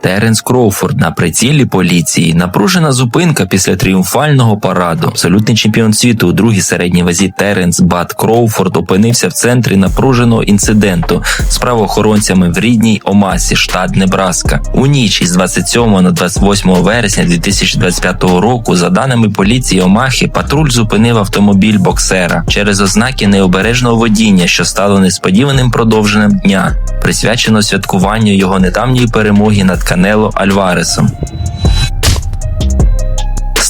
Теренс Кроуфорд на прицілі поліції, напружена зупинка після тріумфального параду. Абсолютний чемпіон світу у другій середній вазі Теренс Бат Кроуфорд опинився в центрі напруженого інциденту з правоохоронцями в рідній Омасі, штат Небраска. У ніч із 27 на 28 вересня 2025 року, за даними поліції Омахи, патруль зупинив автомобіль боксера через ознаки необережного водіння, що стало несподіваним продовженням дня, присвячено святкуванню його недавньої перемоги над Канело Альваресом.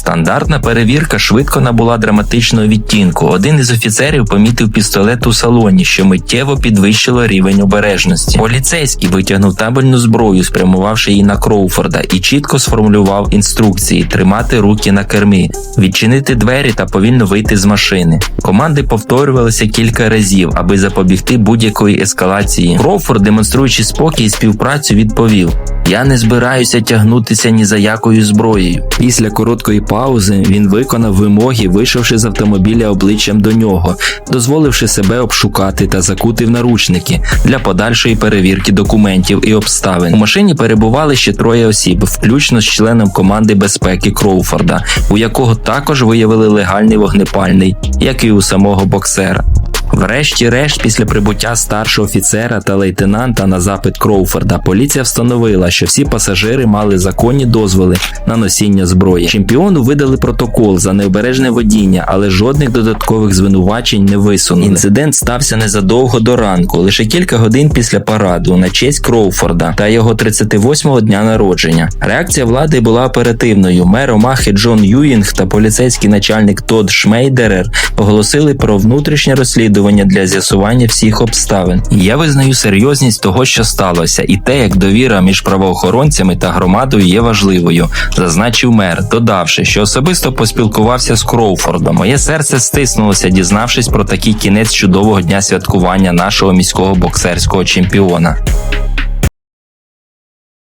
Стандартна перевірка швидко набула драматичного відтінку. Один із офіцерів помітив пістолет у салоні, що миттєво підвищило рівень обережності. Поліцейський витягнув табельну зброю, спрямувавши її на Кроуфорда, і чітко сформулював інструкції: тримати руки на кермі, відчинити двері та повільно вийти з машини. Команди повторювалися кілька разів, аби запобігти будь-якої ескалації. Кроуфорд, демонструючи спокій і співпрацю, відповів: Я не збираюся тягнутися ні за якою зброєю. Після короткої паузи він виконав вимоги, вийшовши з автомобіля обличчям до нього, дозволивши себе обшукати та закути в наручники для подальшої перевірки документів і обставин. У машині перебували ще троє осіб, включно з членом команди безпеки Кроуфорда, у якого також виявили легальний вогнепальний, як і у самого боксера. Врешті-решт, після прибуття старшого офіцера та лейтенанта на запит Кроуфорда, поліція встановила, що всі пасажири мали законні дозволи на носіння зброї. Чемпіону видали протокол за необережне водіння, але жодних додаткових звинувачень не висунули. Інцидент стався незадовго до ранку, лише кілька годин після параду на честь Кроуфорда та його 38-го дня народження. Реакція влади була оперативною. Мер Омахи Джон Юїнг та поліцейський начальник Тодд Шмейдерер оголосили про внутрішнє розслідування для з'ясування всіх обставин. Я визнаю серйозність того, що сталося, і те, як довіра між правоохоронцями та громадою є важливою, зазначив мер, додавши, що особисто поспілкувався з Кроуфордом. Моє серце стиснулося, дізнавшись про такий кінець чудового дня святкування нашого міського боксерського чемпіона.